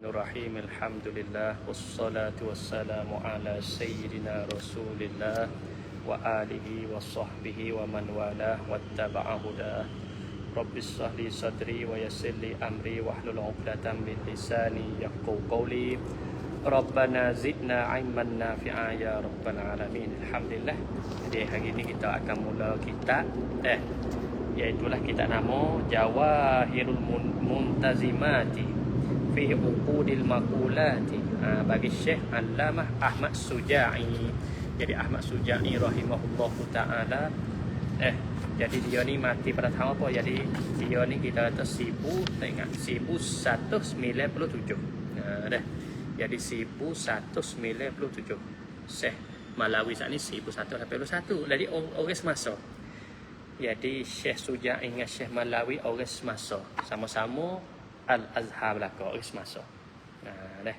Bismillahirrahmanirrahim. Alhamdulillah wassalatu wassalamu ala sayyidina Rasulillah wa alihi wa sahbihi wa man wala wattaba'a huda. Rabbi sahli sadri wa yassir li amri wa hlul 'uqdatam min lisani yafqahu qawli. Rabbana zidna ilman nafi'a ya rabbal alamin. Alhamdulillah. Jadi hari ini kita akan mula kitab eh iaitu kitab nama Jawahirul Muntazimati fi uqudil maqulati. Ha, bagi Syekh Allamah Ahmad Suja'i. Jadi Ahmad Suja'i rahimahullah taala. Eh jadi dia ni mati pada tahun apa? Jadi dia ni kita kata sibu tengok sibu 197 ha, dah. Jadi sibu 197 Syekh Malawi saat ni 1181 jadi orang semasa jadi Syekh Suja'i dengan Syekh Malawi orang semasa sama-sama Al-Azhar belaka orang semasa. Ha dah.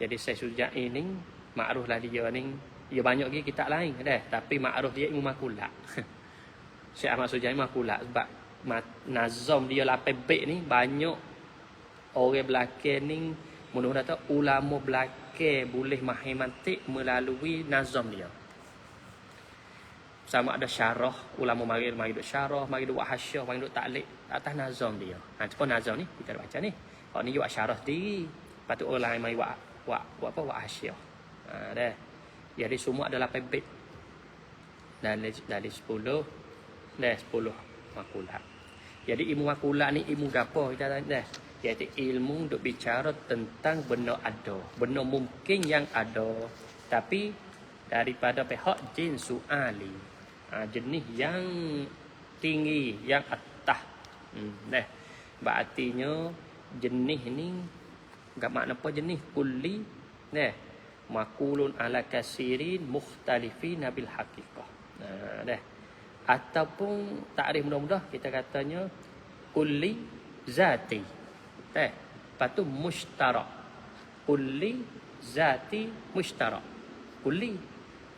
Jadi saya sujak ini makruf lah dia ni dia banyak lagi kitab lain dah tapi makruf dia ilmu makulat. Syekh Ahmad Sujai makulat sebab nazam dia lapai baik ni banyak orang belakang ni menurut kata ulama belakang boleh mahimantik melalui nazam dia sama ada syarah ulama mari mari duk syarah mari duk hasyah mari duk taklid atas nazam dia. Ha cepo nazam ni kita baca ni. Kalau ni buat syarah sendiri patut orang lain mari buat buat buat apa? Buat hasyah. Ha dah jadi semua adalah pebet dan dari 10 dah 10 makulat. Jadi ilmu makulat ni ilmu gapo kita dah iaitu ilmu untuk bicara tentang benda ada. Benda mungkin yang ada. Tapi daripada pihak jin suali ha, jenis yang tinggi yang atas. Hmm, dah. Berartinya jenis ni enggak makna apa jenis kulli dah. Makulun ala kasirin mukhtalifin bil haqiqah. Nah dah. Ataupun takrif mudah-mudah kita katanya kulli zati. Dah. Patu mushtarak. Kulli zati mushtarak. Kulli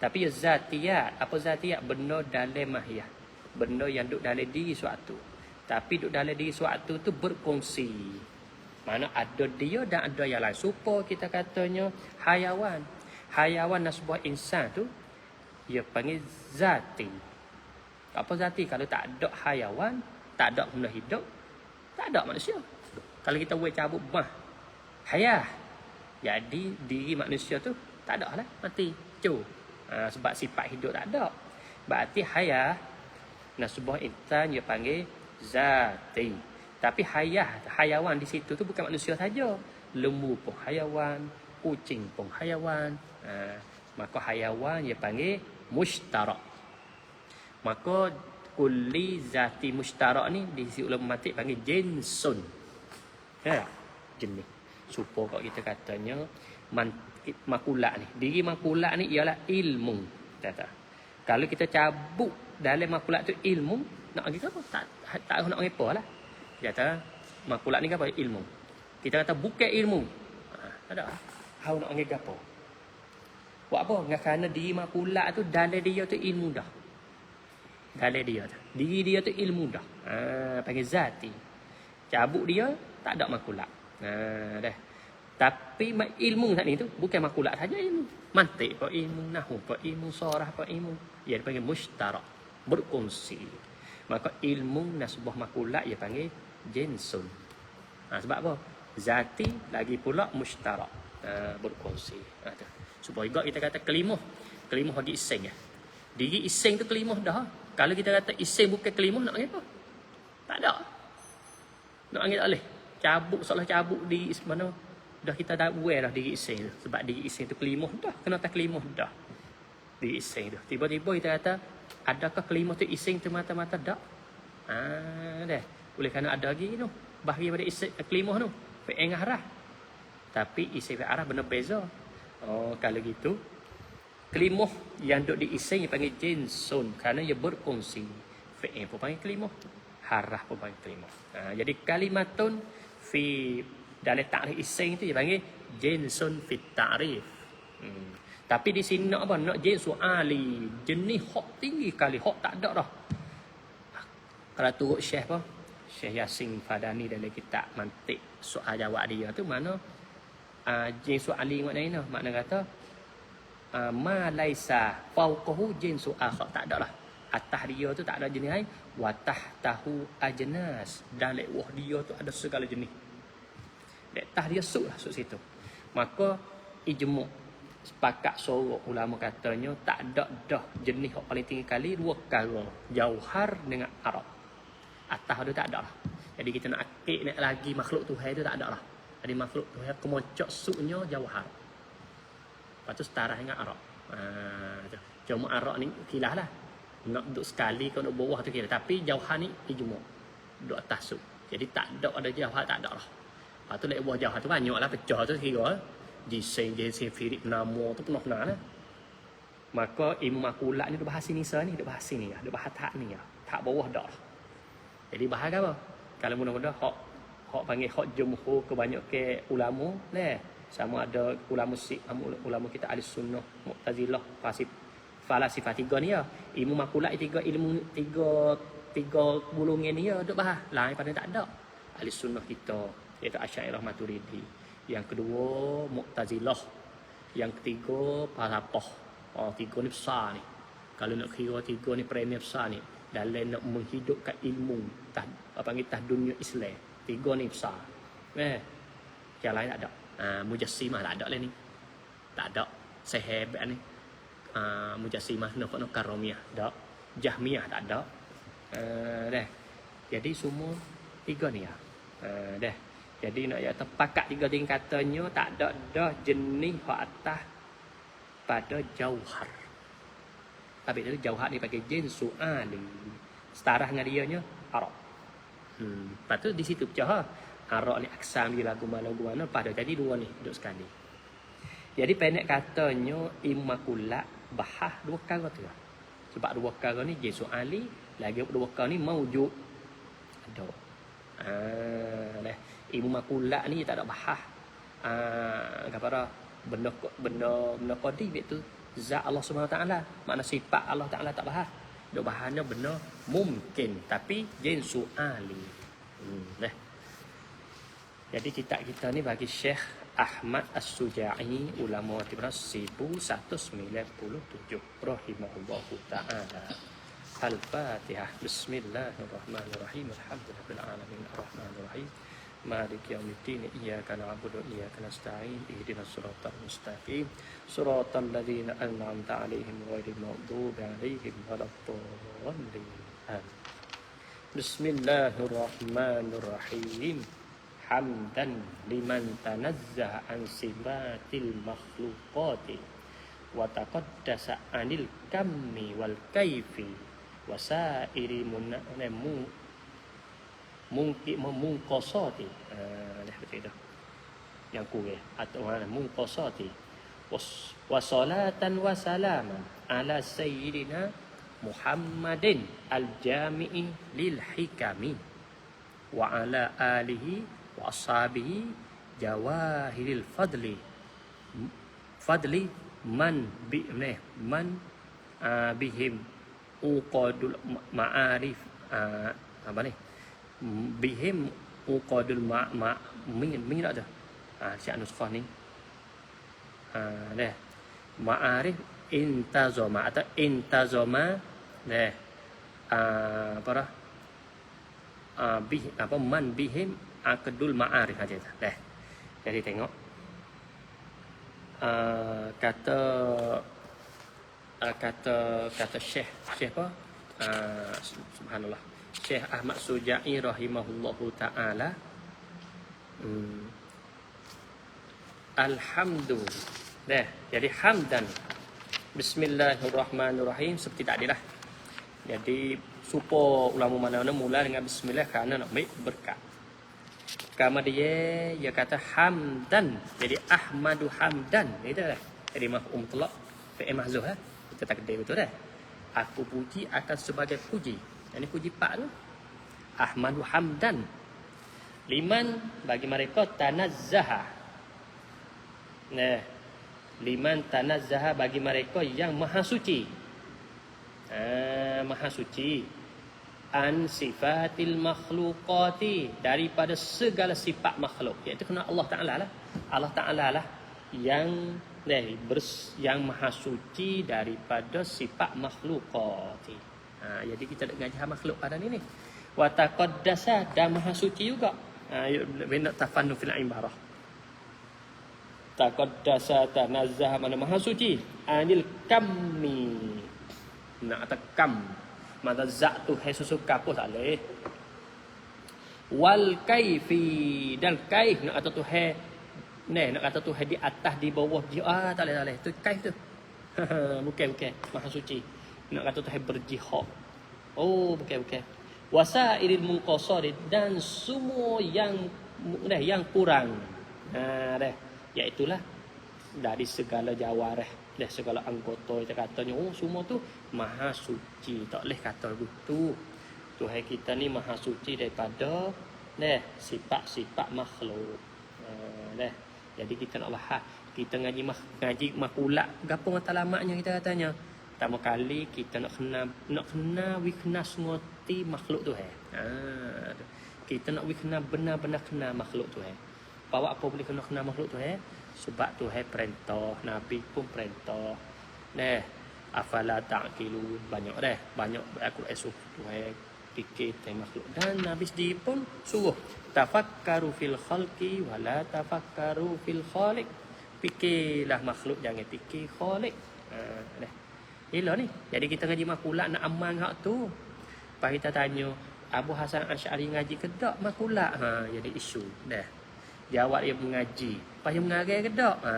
tapi zatiyat. Apa zatiyat? Benda dalam mahiyah. Benda yang duduk dalam diri suatu. Tapi duduk dalam diri suatu tu berkongsi. Mana ada dia dan ada yang lain. Supaya kita katanya hayawan. Hayawan dan sebuah insan tu. Ia panggil zati. Apa zati? Kalau tak ada hayawan. Tak ada benda hidup. Tak ada manusia. Kalau kita buat cabut mah. Hayah. Jadi diri manusia tu tak ada lah. Mati. Cuh. Ha, sebab sifat hidup tak ada. Berarti hayah nah sebuah insan dia panggil zati. Tapi hayah, hayawan di situ tu bukan manusia saja. Lembu pun hayawan, kucing pun hayawan. Ha, maka hayawan dia panggil mushtarak. Maka kulli zati mushtarak ni di sisi ulama matik panggil jinsun. Ya, jenis. Supaya kita katanya man makulat ni. Diri makulat ni ialah ilmu. Kata. Kalau kita cabut dalam makulat tu ilmu, nak pergi apa? Tak tak nak pergi apa lah. Kata makulat ni apa? Ilmu. Kita kata bukan ilmu. Ha, tak ada. How nak pergi apa? Buat apa? Kerana diri makulat tu dalam dia tu ilmu dah. Dalam dia tu. Diri dia tu ilmu dah. Ha, panggil zati. Cabut dia, tak ada makulat. Ha, dah. Tapi ilmu saat ni tu bukan makulat saja ilmu. Mantik apa ilmu, nahu apa ilmu, sorah apa ilmu. Ia dipanggil mustarak. Berkongsi. Maka ilmu dan sebuah makulat ia panggil jinsun. Ha, sebab apa? Zati lagi pula mustarak. Ha, berkongsi. Ha. Supaya juga kita kata kelimah. Kelimah bagi iseng ya. Diri iseng tu kelimah dah. Kalau kita kata iseng bukan kelimah nak apa? Tak ada. Nak angin tak boleh. Cabut seolah cabut di mana dah kita dah aware dah diri ising tu sebab diri ising tu kelimah dah. Kena tak kelimah dah. Diri ising tu tiba-tiba kita kata adakah kelimah tu ising tu mata-mata? Dak ah dah. Boleh kerana ada lagi tu bahagi pada ising kelimah tu fi arah. Tapi ising fi arah benar beza. Oh kalau gitu kelimah yang duk di ising panggil jinsun. Kerana ia berkongsi fi pun panggil kelimah harah pun panggil kelimah. Ah, jadi kalimatun fi dalam takrif ising tu dia panggil jinsun fit ta'rif. Hmm. Tapi di sini nak apa? Nak jinsu ali. Jenis hok tinggi kali. Hok tak ada dah. Kalau turut Syekh apa? Syekh Yasin Fadani dalam kitab mantik soal jawab dia tu mana uh, jinsu ali maknanya makna kata uh, ma laisa fauqahu jinsu akhar tak ada lah atas dia tu tak ada jenis lain wa tahtahu ajnas dan lewah dia tu ada segala jenis dek tah dia suk lah suk situ. Maka ijmu sepakat sorok ulama katanya tak ada dah jenis yang paling tinggi kali dua perkara jauhar dengan arab. Atas tu tak ada lah. Jadi kita nak akik nak lagi makhluk Tuhan tu tak ada lah. Jadi makhluk Tuhan kemocok suknya jauhar. Lepas tu setara dengan arab. Ha, cuma arab ni kilah lah. Nak duduk sekali kau nak bawah tu kira tapi jauhan ni ijmu duduk atas tu jadi tak ada ada jauhan tak ada lah lepas tu lek buah jauhan tu banyak lah pecah tu kira jiseng jiseng firik nama tu penuh penuh lah maka ilmu makulat ni dia bahas nisa ni dia bahas ni lah dia bahas tak ni lah tak bawah dah jadi bahas apa kalau mula-mula hak hak panggil hak jumhur kebanyak ke ulama leh sama ada ulama si ulama kita ahli sunnah mu'tazilah fasib falasifah tiga ni ya. Ilmu makulat tiga ilmu tiga tiga bulungan ni ya duk bahas. Lain pada tak ada. Ahli sunnah kita iaitu Asy'ariyah Maturidi. Yang kedua Mu'tazilah. Yang ketiga Falafah. Oh tiga ni besar ni. Kalau nak kira tiga ni premier besar ni dalam nak menghidupkan ilmu tah apa panggil tah dunia Islam. Tiga ni besar. Eh. Yang lain tak ada. Ha, Mujassimah tak ada lah ni. Tak ada. Sehebat ni uh, mujassimah no no karomiyah dak jahmiyah tak ada uh, dah jadi semua tiga ni ya uh, dah jadi nak ya terpakat tiga tingkatannya tak ada dah jenis hak atas pada jauhar tapi itu jauhar ni pakai jin su'ali setara dengan dia nya arab hmm. lepas tu di situ pecah arab ni aksam di lagu mana lagu mana pada jadi dua ni duduk sekali jadi pendek katanya imakulat bahas dua perkara tu lah. Sebab dua perkara ni Yesus Ali lagi dua perkara ni maujud ada. Ah, leh. Ilmu makulat ni tak ada bahas. Ah, apa benda benda benda qadi itu zat Allah Subhanahu taala. Makna sifat Allah taala tak bahas. Dok bahasnya benda mungkin tapi Yesus Ali. Hmm, leh. Jadi kita kita ni bagi Syekh Ahmad As-Suja'i ulama Tibra 1197 rahimahullah taala Al-Fatihah Bismillahirrahmanirrahim Alhamdulillah alamin Ar-Rahmanirrahim Malik yaumiddin iyyaka na'budu wa iyyaka nasta'in ihdinas siratal mustaqim. Siratal ladzina an'amta 'alaihim ghairil maghdubi 'alaihim waladdallin. Bismillahirrahmanirrahim. Hamdan liman tanazzah an simatil makhluqati wa taqaddasa anil kammi wal kaifi wa sairi munanamu mungki memungkosati. Ah uh, itu. Yang kuwe atau mana mungkosati. Wa salatan wa salaman ala sayyidina Muhammadin al-jami'i lil hikami wa ala alihi wa ashabihi jawahiril fadli. Fadli man bi ne man uh, bihim uqadul ma'arif uh, apa ni bihim uqadul ma ma min min ada ah si nuskah ni ah deh ma'arif intazama atau intazama deh ah apa dah ah bih apa man bihim akdul ma'arif aja dah. Jadi tengok uh, kata uh, kata kata Syekh Syekh apa? Uh, subhanallah. Syekh Ahmad Suja'i rahimahullahu taala. Hmm. Alhamdulillah. Jadi hamdan. Bismillahirrahmanirrahim seperti tadi lah. Jadi supaya ulama mana-mana mula dengan bismillah kerana nak baik berkat. Kama dia dia kata hamdan. Jadi Ahmadu hamdan. Itu dah. Jadi mafhum mutlak fi'il mahzuf ha. Kita takdir betul dah. Aku puji akan sebagai puji. Ini puji pak tu. Ahmadu hamdan. Liman bagi mereka tanazzaha. Nah. Liman tanazzaha bagi mereka yang maha suci. Ah, maha suci an sifatil makhluqati daripada segala sifat makhluk iaitu kena Allah Taala lah Allah Taala lah yang eh, bers, yang maha suci daripada sifat makhlukat. Ha, jadi kita nak ngaji makhluk pada ni ni. Wa taqaddasa dan maha suci juga. Ha, nak tafannu fil ibarah. Taqaddasa tanazzah mana maha suci anil kammi. Nak kata kam. Mana zat tu hai susuka pun tak boleh. Wal kaifi dan kaif nak kata tu hai Ni nak kata tu di atas di bawah dia ah tak leh tak leh. Tu kaif tu. bukan bukan. Maha suci. Nak kata tu berjihad. Oh bukan bukan. Wasailil munqasar dan semua yang dah yang kurang. Ha dah. Iaitulah dari segala jawareh dari segala anggota kita katanya oh semua tu maha suci tak leh kata begitu Tuhan kita ni maha suci daripada dah sifat-sifat makhluk uh, dah jadi kita nak bahas kita ngaji mah ngaji makulak gapo mata lamaknya kita katanya. Pertama kali kita nak kena nak kena wiknas ngoti makhluk tu eh. Ha. Kita nak wikna benar-benar kena makhluk tu eh. Bawa apa boleh kena kena makhluk tu eh? Sebab tu eh perintah, Nabi pun perintah. Nah, afala ta'qilu banyak deh, banyak aku esok tu eh fikir tentang makhluk dan Nabi sendiri pun suruh tafakkaru fil khalqi wala tafakkaru fil khaliq fikirlah makhluk jangan fikir khaliq ha dah Ila ni. Jadi kita ngaji makulat nak aman hak tu. Lepas kita tanya, Abu Hasan Asy'ari ngaji ke tak makulat? Ha, jadi isu. Dah. Jawab dia mengaji. Lepas dia mengagai ke tak? Ha,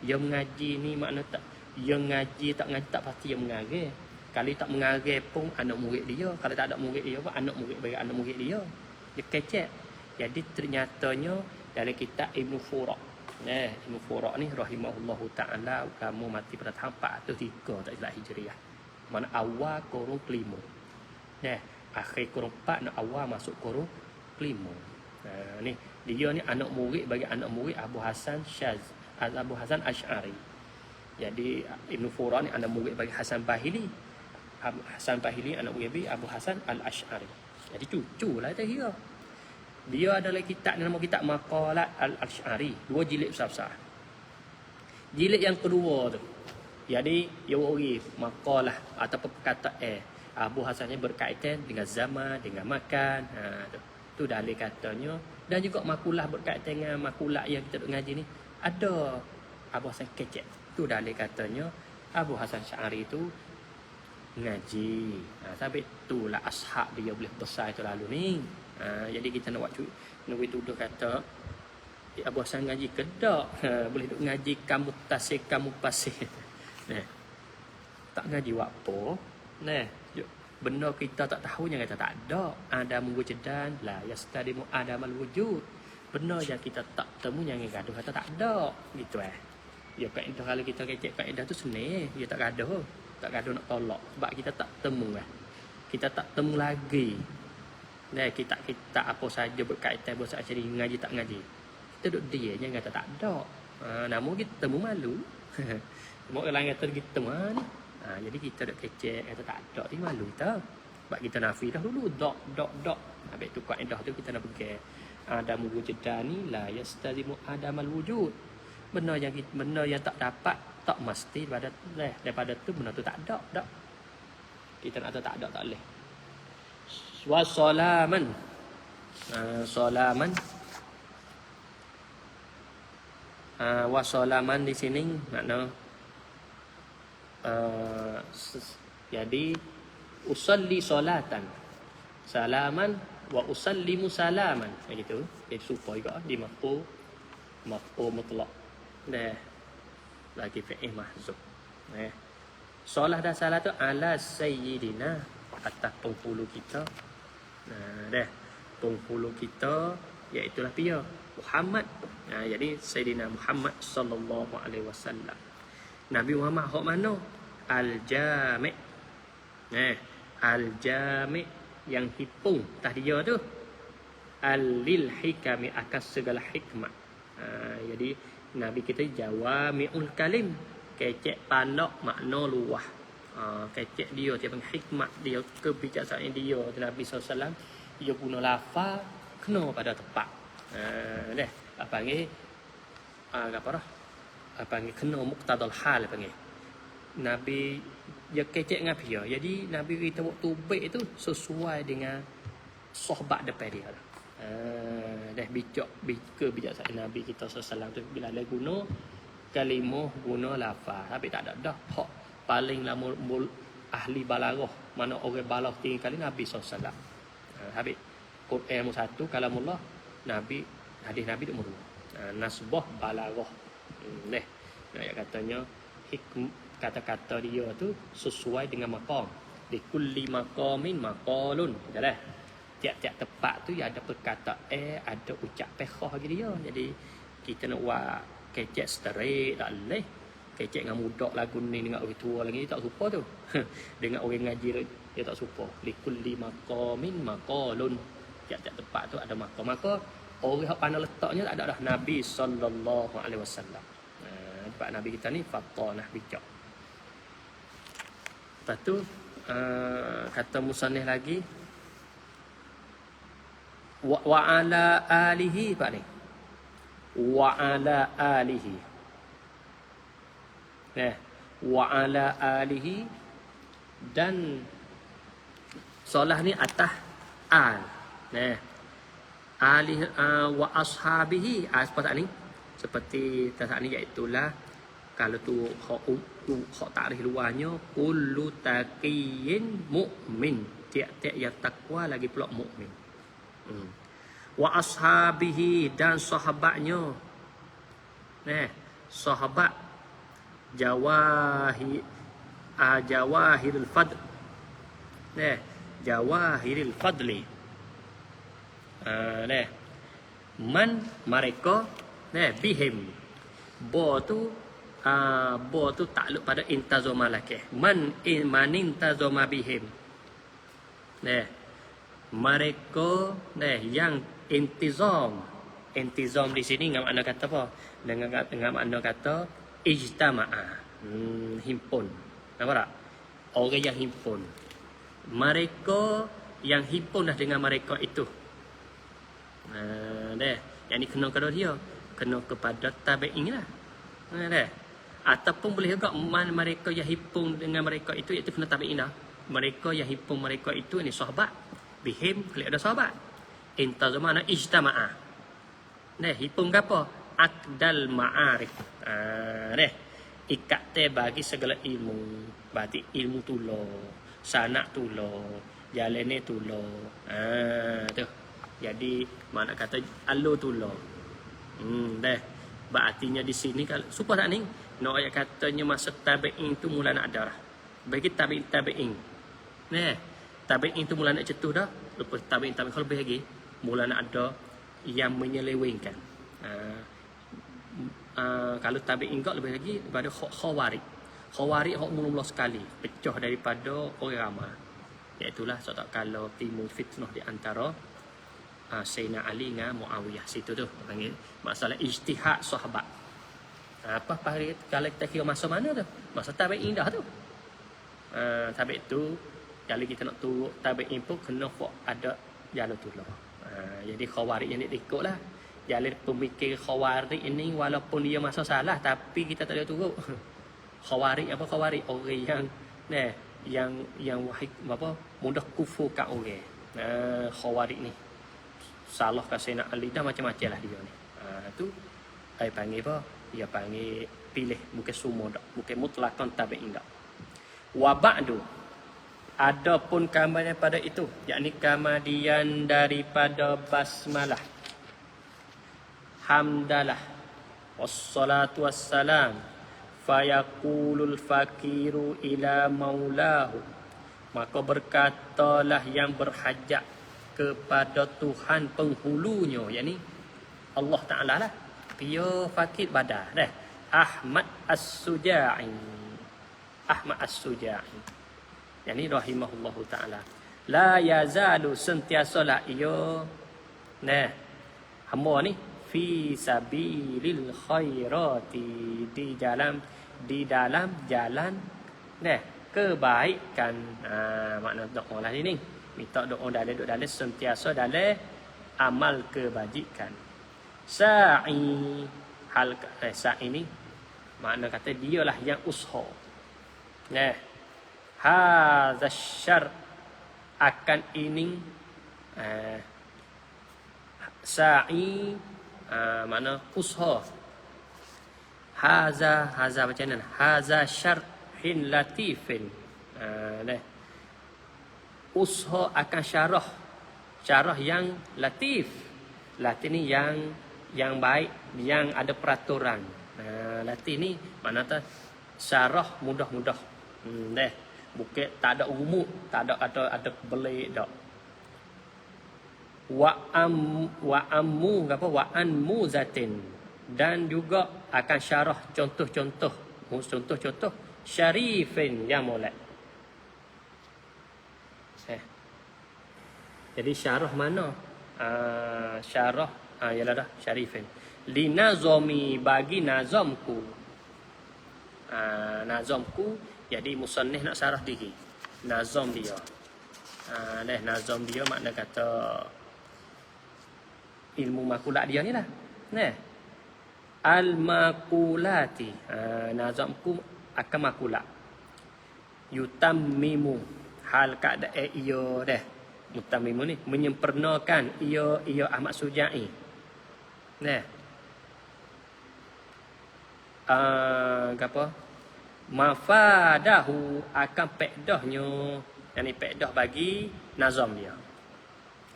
dia mengaji ni makna tak dia ngaji tak ngaji tak pasti dia mengagai. Kalau tak mengagai pun anak murid dia. Kalau tak ada murid dia pun anak murid bagi anak murid dia. Dia kecek. Jadi ternyatanya dalam kitab Ibn Furak. Eh, Ibn Furak ni rahimahullahu ta'ala kamu mati pada tahun 403 tak silap Hijriah. Mana awal kurung kelima. Eh, akhir kurung 4 nak awal masuk kurung kelima. Nah, ni dia ni anak murid bagi anak murid Abu Hasan Syaz. Abu Hasan Ash'ari. Jadi Ibn Furak ni anak murid bagi Hasan Bahili. Hasan Bahili anak murid Abu Hasan Al-Ash'ari. Jadi cucu lah dia. Dia adalah kitab nama kitab Maqalat Al-Ash'ari. Dua jilid besar-besar. Jilid yang kedua tu. Jadi, ya wari maqalah ataupun perkataan eh, Abu Hasan ni berkaitan dengan zaman, dengan makan. Ha, tu. tu dalil katanya. Dan juga makulah berkaitan dengan makulah yang kita ngaji ni. Ada Abu Hasan kecek. Tu dalil katanya. Abu Hasan Syari tu ngaji. Ha, sampai itulah ashab dia boleh besar itu lalu ni. Ha, jadi kita nak waktu nak tuduh kata ya, Abu Hasan ngaji ke tak? Ha, boleh duk ngaji kamu tasih kamu pasih. Nah. Tak ngaji apa? Nah, benda kita tak tahu yang kata tak ada. Ada mewujudan la yastadimu ada mal wujud. Benda yang kita tak temu yang gaduh kata tak ada. Gitu eh. Ya kaedah kalau kita kecek kaedah tu sebenarnya dia tak gaduh. Tak gaduh nak tolak sebab kita tak temu eh. Kita tak temu lagi Nah, kita kita apa saja berkaitan bahasa acari ngaji tak ngaji. Kita duduk dia je kata tak ada. Ha, namun kita temu malu. Mau orang kata kita mana? Ha, jadi kita duduk kecek kata tak ada ni malu kita. Sebab kita nafi dah dulu dok dok dok. Habis tu kaedah tu kita nak pergi. Ada wujud ni la yastazimu adamal wujud. Benda yang benda yang tak dapat tak mesti daripada daripada tu benda tu tak ada dak. Kita nak tak ada tak boleh wa salaman. Uh, salaman. Uh, wa salaman di sini makna uh, jadi usalli salatan salaman wa usallimu salaman. Begitu jadi supaya juga di maqu maqu mutlaq dah. Lagi fi'il mahzuf. Eh solah dan salat tu ala sayyidina atas penghulu kita Nah, dah. Penghulu kita iaitu lah Muhammad. Nah, jadi Sayyidina Muhammad sallallahu alaihi wasallam. Nabi Muhammad hok mana? Al-Jami'. Nah, Al-Jami' yang hipung tah dia tu. Al-lil hikami akas segala hikmah. Nah, jadi Nabi kita jawami'ul kalim. Kecek pandok makna luah. Ah, kecek dia dia panggil hikmat dia kebijaksanaan dia. Nabi SAW dia guna lafaz kena pada tepat uh, deh apa panggil? Uh, apa dah apa panggil? Kena muqtadal hal panggil? Nabi dia kecek dengan dia. Jadi Nabi kita waktu baik itu sesuai dengan sahabat depan dia. Uh, dah bijak bijak Nabi kita sallallahu tu bila dia guna kalimah guna lafaz tapi tak ada dah hak paling lah mul, ahli balarah mana orang balah tinggi kali Nabi wasallam. Uh, habis Quran satu kalamullah Nabi hadis Nabi tu mulu. Uh, nasbah balarah. Hmm, deh. Nah, ya katanya hikmah kata-kata dia tu sesuai dengan maqam. Di kulli maqamin maqalun. Jalah. Tiap-tiap tempat tu ya ada perkataan eh, ada ucap pekhah gitu dia. Jadi kita nak buat kecek straight tak boleh. Kecek dengan mudak lagu ni dengan orang tua lagi tak suka tu. dengan orang ngaji dia tak suka. Di kulli maqamin maqalun. Tiap-tiap tempat tu ada maqam. Maka orang yang pandai letaknya tak ada dah Nabi sallallahu alaihi wasallam. Sebab Nabi kita ni fatanah bijak. Lepas tu uh, kata musannih lagi wa, wa ala alihi pak ni. Wa ala alihi. Eh, wa ala alihi dan solah ni atas al. Nah. Ali uh, wa ashabihi apa tak ni? Seperti tak ni iaitu lah kalau tu hak hak takrif luarnya kullu taqiyin mukmin tiap-tiap yang takwa lagi pula mukmin hmm. wa ashabihi dan sahabatnya nah sahabat jawahi a jawahirul fadl nah jawahirul fadli ah nah man mereka nah bihim bo tu uh, bo tu takluk pada intazoma laki. Man in manin tazoma bihim. Nah, mereka nah yang intizam. Intizam di sini dengan makna kata apa? Dengan dengan makna kata ijtama'a. Hmm, himpun. Nampak tak? Orang yang himpun. Mereka yang himpun dah dengan mereka itu. Nah, deh. Yang ni kena kepada dia. Kena kepada tabi'in lah. Nah, deh ataupun boleh juga man mereka yang hipung dengan mereka itu iaitu kena tabi'in dah mereka yang hipung mereka itu ini sahabat bihim kalau ada sahabat intazamana ijtama'a nah hipung apa akdal ma'arif ah deh. Ikat te bagi segala ilmu. Berarti ilmu tulo sanak tulo jalan tulo ah tu. Jadi mana kata alu tulo hmm deh. Berartinya di sini kalau supaya tak ning No ayat katanya masa tabi'in tu mula nak ada lah. Bagi tabi'in tabi'in. Nah, tabi'in tu mula nak cetuh dah. Lepas tabi'in tabi'in. Kalau lagi mula nak ada yang menyelewengkan. Uh, uh, kalau tabi'in kau lebih lagi daripada khawari. Khawari hok mula-mula sekali. Pecah daripada orang ramai. Iaitulah so tak kalau timbul fitnah di antara uh, Sayyidina Ali dengan Muawiyah. Situ tu panggil masalah ijtihad sahabat. Apa hari kalau kita kira masa mana tu? Masa tabi'in dah tu. Uh, tabi' tu kalau kita nak turut tabi'in pun kena ada jalan tu lah uh, jadi khawarij yang ikut lah jalan pemikir khawarij ini walaupun dia masa salah tapi kita tak boleh turut khawarij apa khawarij? Orang yang nah yang yang wahid apa mudah kufur kat orang. Uh, khawarij ni. Salah kasih nak ali dah macam-macam lah dia ni. Uh, tu ai panggil apa? Dia panggil pilih bukan semua dak bukan mutlakan tabi'in dak. Wa ba'du adapun kamarnya pada itu yakni kemudian daripada basmalah hamdalah wassalatu wassalam fayaqulul fakiru ila maulahu maka berkatalah yang berhajat kepada Tuhan penghulunya yakni Allah Taala lah dia fakir badar dah. Ahmad As-Suja'i. Ahmad As-Suja'i. Yang ni rahimahullah ta'ala. La yazalu sentiasalah ia. Nah. Hamba ni. Fi sabilil khairati. Di dalam. Di dalam jalan. Nah. Kebaikan. Ha, makna doa lah ni. Minta doa dalam doa dalam sentiasa dalam amal kebajikan sa'i hal eh, sa ini makna kata dialah yang ushha nah hadza akan ini eh, sa'i uh, mana? Ushha haza haza macam mana? Haza syarhin latifin. Uh, nah ushha akan syarah. Syarah yang latif. Latif ni yang yang baik yang ada peraturan. Uh, latif ni mana tu? Syarah mudah-mudah. Hmm, deh bukit tak ada umum tak ada ada ada belik dak wa am wa ammu apa wa anmu zatin. Dan juga akan syarah contoh-contoh contoh-contoh syarifin yang molek. Eh. jadi syarah mana? Uh, syarah uh, ialah dah syarifin. Linazami bagi nazamku. Uh, nazamku jadi musannif nak syarah diri. Nazam dia. Uh, deh nazam dia makna kata ilmu makulat dia ni lah. Nah. Al-makulati. Ha, nazamku akan makulat. Yutammimu. Hal keadaan eh, ia dah. Yutammimu ni. Menyempurnakan ia, ia Ahmad Sujai. Nah. Uh, apa? Mafadahu akan pekdahnya. Yang ni pekdah bagi nazam dia.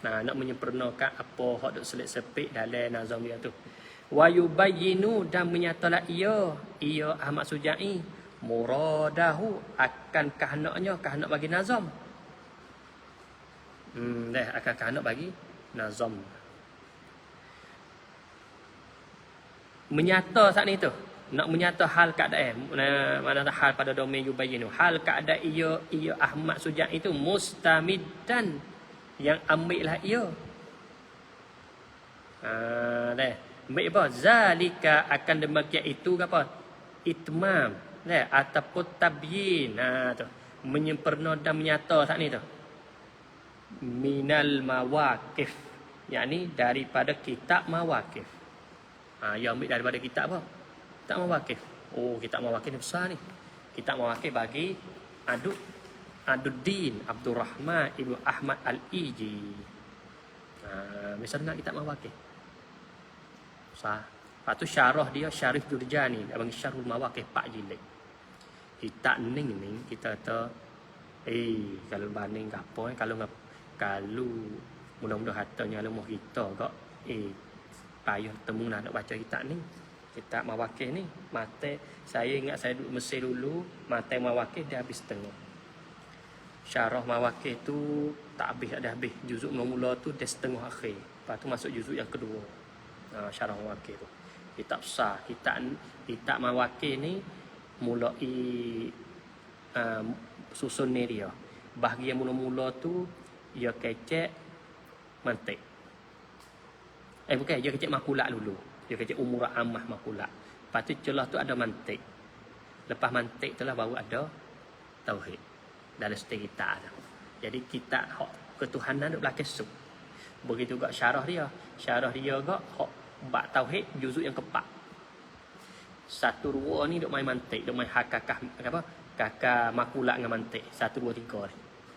Nah, nak menyempurnakan apa hak duk selit sepik dalam nazam dia tu. Wa yubayyinu dan menyatalah ia, ia Ahmad Sujai muradahu akan kehendaknya kehendak bagi nazam. Hmm, dah akan kehendak bagi nazam. Menyata saat ni tu. Nak menyata hal keadaan. Mana, mana hal pada domain yubayyinu. Hal keadaan ia, ia Ahmad Sujai itu mustamid dan yang ambillah ia. Ha deh. Ambil apa? Zalika akan demikian itu apa? Itmam. Deh ataupun tabyin. Ha tu. Menyempurna dan menyata saat ni tu. Minal mawakif. Yang ni daripada kitab mawakif. Ha, yang ambil daripada kitab apa? Kitab mawakif. Oh, kitab mawakif ni besar ni. Kitab mawakif bagi aduk Aduddin Abdul Rahman Ibnu Ahmad Al-Iji. Ha, misalnya kita mau wakil. Sah. Lepas tu syarah dia Syarif Durjani. Bagi syarul mawakil Pak Jilid. Kita ning ni kita kata eh kalau banding gapo eh kalau kalau mudah-mudahan hatanya lemah kita kok eh payah temu nak baca kita ni kita mawakil ni mate saya ingat saya duduk Mesir dulu mate mawakil dia habis tengok syarah mawakil tu tak habis ada habis. Juzuk mula-mula tu dia setengah akhir. Lepas tu masuk juzuk yang kedua. Ha, syarah mawakil tu. Kitab sah. Kitab kitab mawakil ni mulai um, susun ni dia. Bahagian mula-mula tu ia kecek mantik. Eh bukan. Dia kecek makulat dulu. Dia kecek umur amah makulat. Lepas tu celah tu ada mantik. Lepas mantik tu lah baru ada tauhid dalam setiap kita ada. Jadi kita hak ketuhanan duk belakang su. Begitu juga syarah dia. Syarah dia juga hak bab tauhid juzuk yang keempat. Satu dua ni duk main mantik, duk main hakakah apa? Kakak makulat dengan mantik. Satu dua tiga ni.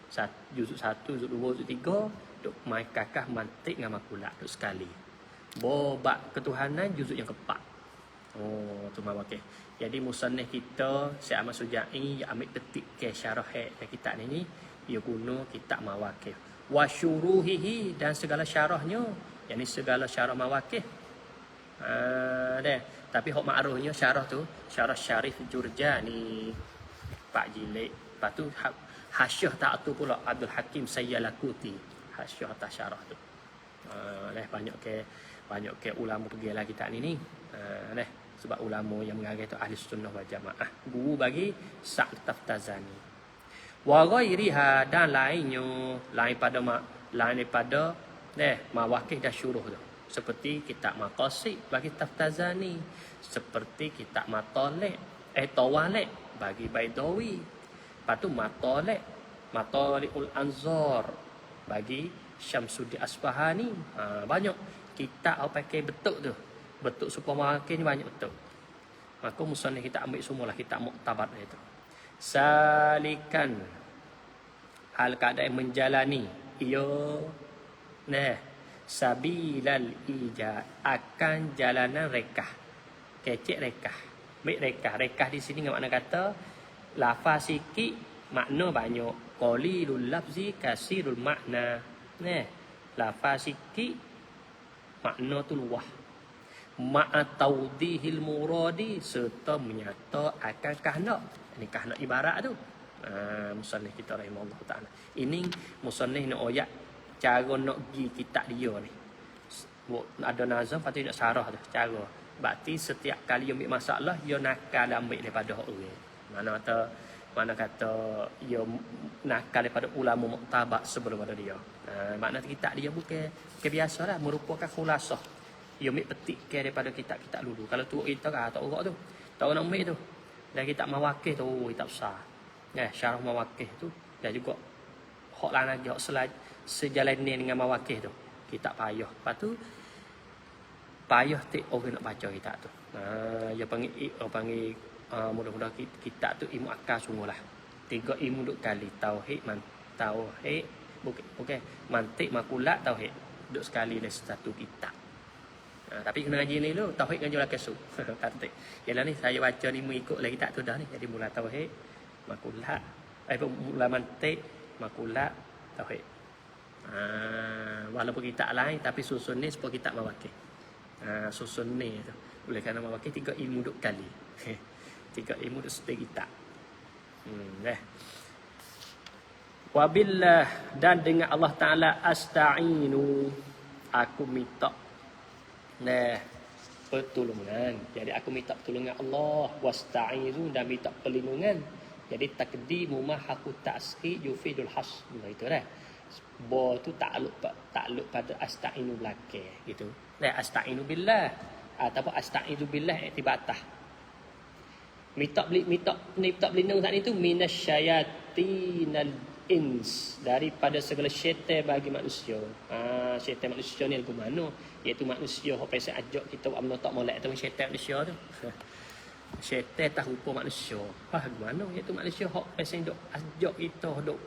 Satu, juzuk satu, juzuk dua, juzuk tiga. Duk main kakah mantik dengan makulat. Duk sekali. Bobak ketuhanan juzuk yang keempat. Oh, tu mah okey. Jadi musannif kita Syekh Ahmad Sujai ambil petik ke syarah ke kitab ni ni ia guna kitab mawakif. Wa syuruhihi dan segala syarahnya. Yang segala syarah mawakif. Ha, deh. Tapi hok ma'rufnya syarah tu syarah Syarif Jurjani. Pak Jilid. Lepas tu ha, hasyah tak tu pula Abdul Hakim Sayyalakuti. Hasyah atas syarah tu. Ha, deh banyak ke banyak ke ulama pergi lah kitab ni ni. Ha, deh sebab ulama yang mengarang itu ahli sunnah wal jamaah. Guru bagi Sa'd Taftazani. Wa ghairiha dan lainnya. Lain pada mak lain daripada eh mawakih dah syuruh tu. Seperti kitab maqasid bagi Taftazani. Seperti kitab matalik eh tawalik bagi Baidawi lepas tu matalik matalikul anzar bagi Syamsuddin Asbahani ha, banyak kitab apa pakai betul tu Betul supermarket ni banyak betul. Maka musannif kita ambil semualah kita muktabar itu. Salikan hal keadaan menjalani ia nah sabilal ija akan jalanan rekah. Kecek rekah. Baik rekah. Rekah di sini makna kata lafaz sikit makna banyak. Qalilul lafzi kasirul makna. Nah, lafaz sikit makna tu luah ma'a tawdihil muradi serta menyata akan kahnak ini kahnak ibarat tu. Uh, musannif kita rahimahullah taala. Ini musannif nak oyak cara nak gi kitab dia ni. Ada nazam patut nak sarah tu cara. Berarti setiap kali ambil masalah dia nakal ambil daripada orang. Mana kata mana kata dia nakal daripada ulama muktabak sebelum ada dia. Uh, makna kitab dia bukan bukan biasalah merupakan khulasah dia ambil petik ke daripada kitab-kitab dulu. Kalau tu kita kan tak urut tu. Tak nak ambil tu. Dan kitab mawakih tu, oh, kitab besar. Ya, syarah mawakih tu. Dan juga hak lain lagi, hak selaj, sejalan ni dengan mawakih tu. Kitab payah. Lepas tu, payah tik orang nak baca kitab tu. Ha, dia panggil, orang panggil uh, mudah-mudahan kitab tu ilmu akal sungguh lah. Tiga ilmu duk kali. Tauhid, man, tauhid, bukan, okay. mantik, makulat, tauhid. Duk sekali dari satu kitab. Ha, tapi kena ngaji ni dulu. Tauhid kan jual kesu. Cantik. Yalah ni saya baca ni mengikut lagi tak tu dah ni. Jadi mula tauhid. Makulat. Eh, mula mantik. Makulat. Tauhid. Ha, walaupun kita lain. Tapi susun ni supaya kita mewakil. Ha, susun ni tu. Oleh kerana mewakil tiga ilmu duk kali. tiga ilmu duk setelah kita. Hmm, eh. Wabillah dan dengan Allah Ta'ala asta'inu aku minta Nah, pertolongan. Jadi aku minta pertolongan Allah wasta'izu dan minta perlindungan. Jadi takdimu ma haku ta'sqi yufidul has. Nah, itu dah. Bo tu takluk takluk pada asta'inu belakang gitu. Nah, asta'inu billah ataupun asta'izu billah i'tibatah. Minta beli minta minta berlindung saat itu minasyayatinal ins daripada segala syaitan bagi manusia. Ha, syaitan manusia ni lagu mana? Iaitu manusia yang pasal ajak kita buat tak molek tu syaitan manusia tu. syaitan tahu rupa manusia. Fah mana? Iaitu manusia hok pasal dok ajak kita dok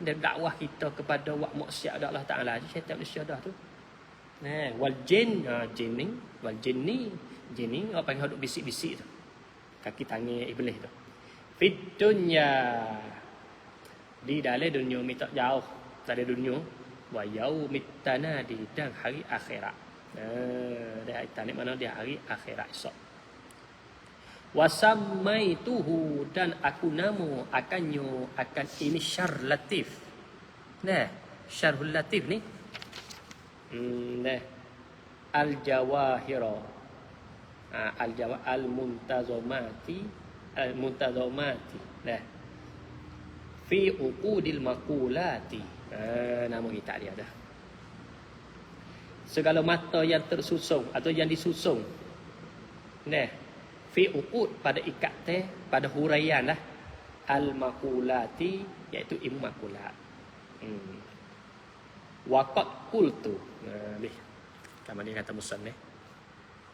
dan dakwah kita kepada buat maksiat Allah Taala. Syaitan manusia dah tu. Nah, wal jin, ha, jin ni, wal jin ni, jin ni apa yang dok bisik-bisik tu. Kaki tangan iblis tu. Fit dunya di dalam dunia minta jauh dari dunia wa yaumitana di dan hari akhirat. Nah, dia ayat ni mana dia hari akhirat esok. Wasamaituhu dan aku namu akannya akan ini syar latif. Nah, syarhul latif ni. Hmm, nah. Al jawahira. Al jawa al muntazamati al muntazamati. Nah fi uqudil maqulati. Ha, nama kita dia dah. Segala mata yang tersusung atau yang disusung. Nah fi uqud pada ikat teh pada huraian lah. Al maqulati iaitu ilmu maqulat. Hmm. waqat qultu. Nah ni kama ni kata musan ni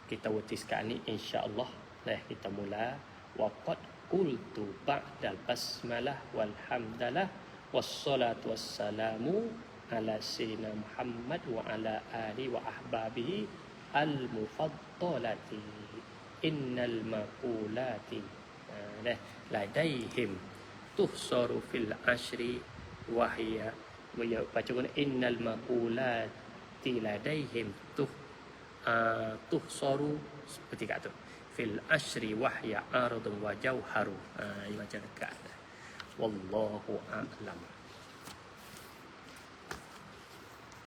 kita watiskan ni insyaallah nah kita mula. Waqat qultu ba'dal basmalah walhamdalah wassalatu wassalamu ala sayyidina Muhammad wa ala ali wa ahbabihi al mufaddalati innal maqulati nah ladaihim tuhsaru fil ashri wa hiya baca guna innal maqulati ladaihim tuh uh, tuhsaru seperti kata fil ashri wahya ardun wa jauharu. Ha, ini macam dekat. Wallahu a'lam.